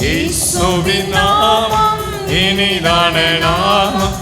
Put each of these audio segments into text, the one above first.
இயேசுவின் நாமம் இனிதான நாமம்.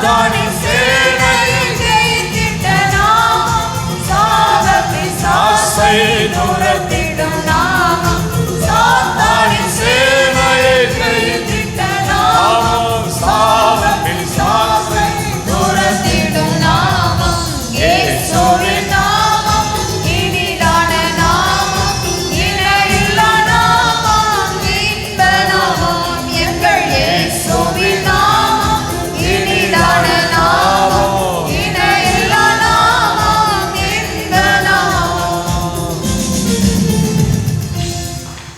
God